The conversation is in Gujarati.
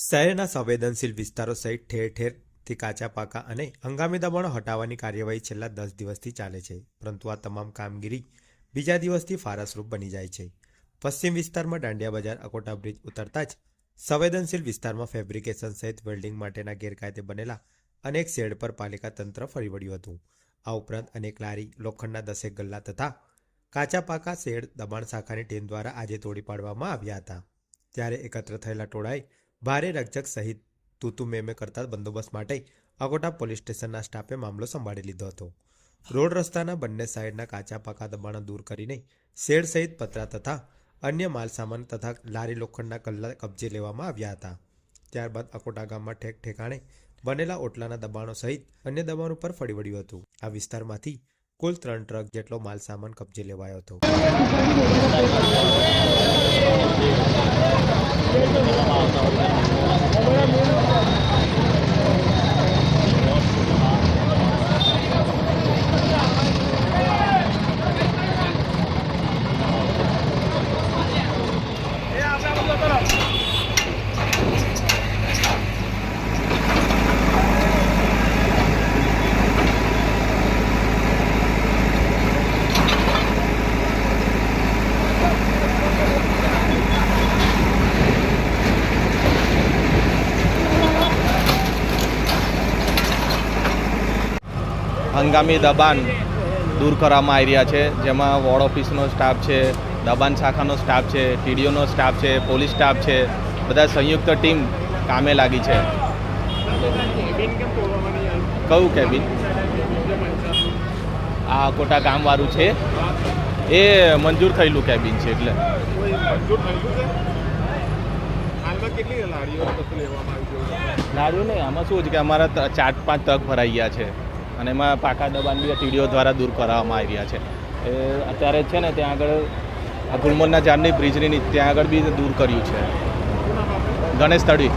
શહેરના સંવેદનશીલ વિસ્તારો સહિત ઠેર ઠેરથી કાચા પાકા અને હંગામી દબાણો હટાવવાની કાર્યવાહી છેલ્લા દસ દિવસથી ચાલે છે. પરંતુ આ તમામ કામગીરી બીજા દિવસથી ફારસરૂપ બની જાય છે. પશ્ચિમ વિસ્તારમાં દાંડિયા બજાર, અકોટા બ્રિજ ઉતરતા જ સંવેદનશીલ વિસ્તારમાં ફેબ્રિકેશન સહિત વેલ્ડિંગ માટેના ગેરકાયદે બનેલા અનેક શેડ પર પાલિકા તંત્ર ફરી વળ્યું હતું. આ ઉપરાંત અનેક લારી, લોખંડના દસેક ગલ્લા તથા કાચા પાકા શેડ દબાણ શાખાની ટીમ દ્વારા આજે તોડી પાડવામાં આવ્યા હતા. ત્યારે એકત્ર થયેલા ટોળાએ ભારે રક્ષક સહિત તૂતુ મેમે કરતા બંદોબસ્ત માટે અકોટા પોલીસ સ્ટેશનના સ્ટાફે મામલો સંભાળી લીધો હતો. રોડ રસ્તાના બંને સાઈડના કાચા પાકા દબાણો દૂર કરીને શેડ સહિત પતરા તથા અન્ય માલસામાન તથા લારી લોખંડના કલ્લા કબજે લેવામાં આવ્યા હતા. ત્યારબાદ અકોટા ગામમાં ઠેક ઠેકાણે બનેલા ઓટલાના દબાણો સહિત અન્ય દબાણ ઉપર ફરી વળ્યું હતું. આ વિસ્તારમાંથી કુલ ત્રણ ટ્રક જેટલો માલસામાન કબજે લેવાયો હતો. não, não. não. હંગામી દબાણ દૂર કરવામાં આવી રહ્યા છે. જેમાં વોર્ડ ઓફિસનો સ્ટાફ છે, દબાણ શાખાનો સ્ટાફ છે, ટીડીઓનો સ્ટાફ છે, પોલીસ સ્ટાફ છે, બધા સંયુક્ત ટીમ કામે લાગી છે. કયું કેબિન. આ કોટા ગામવાળું છે. એ મંજૂર થયેલું કેબિન છે એટલે. લાગ્યું નહીં આમાં શું છે કે અમારા ચાર પાંચ તક ભરાઈ ગયા છે. અને એમાં પાકા દબાણ બી ટીડીઓ દ્વારા દૂર કરવામાં આવી રહ્યા છે. એ અત્યારે છે ને ત્યાં આગળ આ ગુલમોરના ઝાડની બ્રિજની ત્યાં આગળ બી દૂર કર્યું છે. ગણેશ તળી